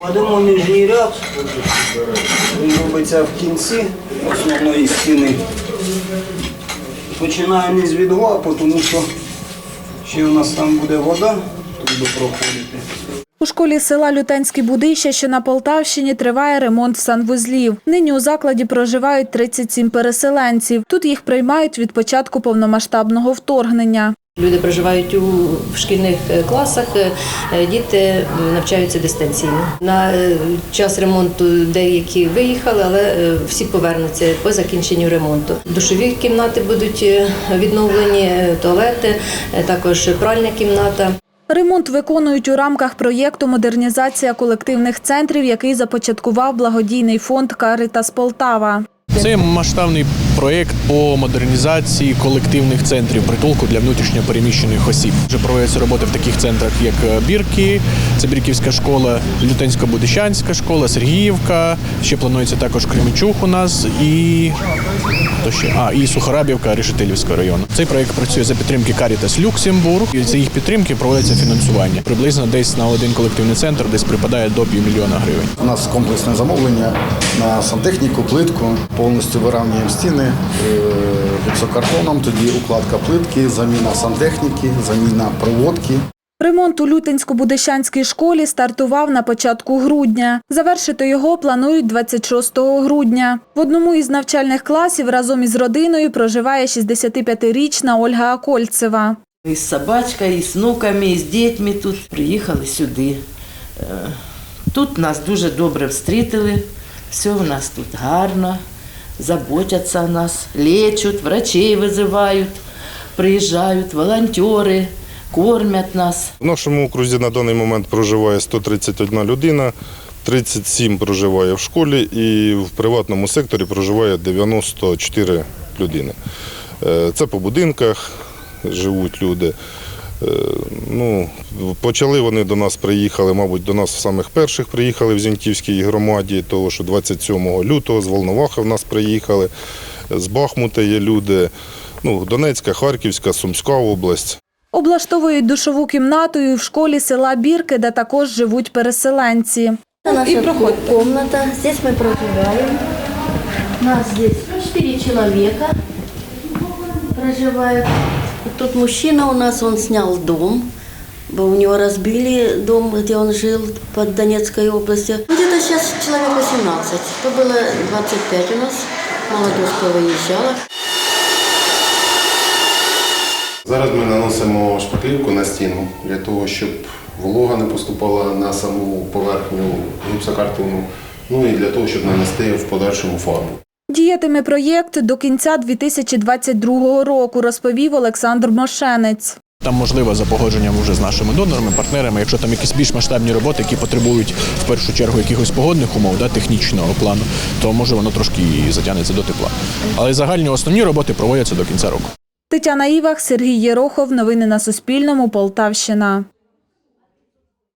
Кладемо нижній ряд, він робиться в кінці основної стіни. Починаємо із відгла, тому що ще у нас там буде вода, тут буде проходити. У школі села Лютенські Будища, що на Полтавщині, триває ремонт санвузлів. Нині у закладі проживають 37 переселенців. Тут їх приймають від початку повномасштабного вторгнення. Люди проживають у шкільних е, класах, е, е, діти навчаються дистанційно. На час ремонту деякі виїхали, але всі повернуться по закінченню ремонту. Душові кімнати будуть відновлені, туалети, також пральня кімната. Ремонт виконують у рамках проєкту Модернізація колективних центрів, який започаткував благодійний фонд Каритас Полтава. Це масштабний проєкт по модернізації колективних центрів притулку для внутрішньо переміщених осіб. Вже проводяться роботи в таких центрах, як е, Бірки, це Бірківська школа, Лютенсько-Будищанська школа, Сергіївка. Ще планується також Кременчук у нас і хто ще? А, і Сухарабівка Решетилівського району. Цей проєкт працює за підтримки Caritas Люксембург. І за їх підтримки проводиться фінансування. Приблизно десь на один колективний центр десь припадає до півмільйона гривень. У нас комплексне замовлення на сантехніку, плитку, повністю вирівнюємо стіни е, гіпсокартоном, тоді укладка плитки, заміна сантехніки, заміна проводки. Ремонт у Лютинсько-Будищанській школі стартував на початку грудня. Завершити його планують 26 грудня. В одному із навчальних класів разом із родиною проживає 65-річна Ольга Акольцева. І з собачкою, і з внуками, і з дітьми тут приїхали сюди. Е, Тут нас дуже добре встрітили, все у нас тут гарно, заботяться о нас, лечать, врачей визивають, приїжджають, волонтери, кормять нас. В нашому окрузі на даний момент проживає 131 людина, 37 проживає в школі і в приватному секторі проживає 94 людини. Е, Це по будинках живуть люди. Е, Ну, почали вони до нас приїхали, мабуть, до нас самих перших приїхали в Зіньківській громаді, того що 27 лютого з Волновахи в нас приїхали, з Бахмута є люди, ну, Донецька, Харківська, Сумська область. Облаштовують душову кімнату і в школі села Бірки, де також живуть переселенці. Это наша комната. Здесь мы проживаем. Нас здесь четыре человека проживают. Тут мужчина у нас, он снял дом. У него разбили дом, где он жил, под Донецкой областью. Где-то сейчас человек 18. То было 25 у нас. Молодежь повыезжала. Зараз ми наносимо шпаклівку на стіну для того, щоб волога не поступала на саму поверхню гіпсокартону, ну і для того, щоб нанести в подальшому фарбу. Діятиме проєкт до кінця 2022 року, розповів Олександр Мошенець. Там можливо за погодженням вже з нашими донорами, партнерами, якщо там якісь більш масштабні роботи, які потребують в першу чергу якихось погодних умов, да, технічного плану, то може воно трошки і затягнеться до тепла. Але загальні основні роботи проводяться до кінця року. Тетяна Івах, Сергій Єрохов. Новини на Суспільному. Полтавщина.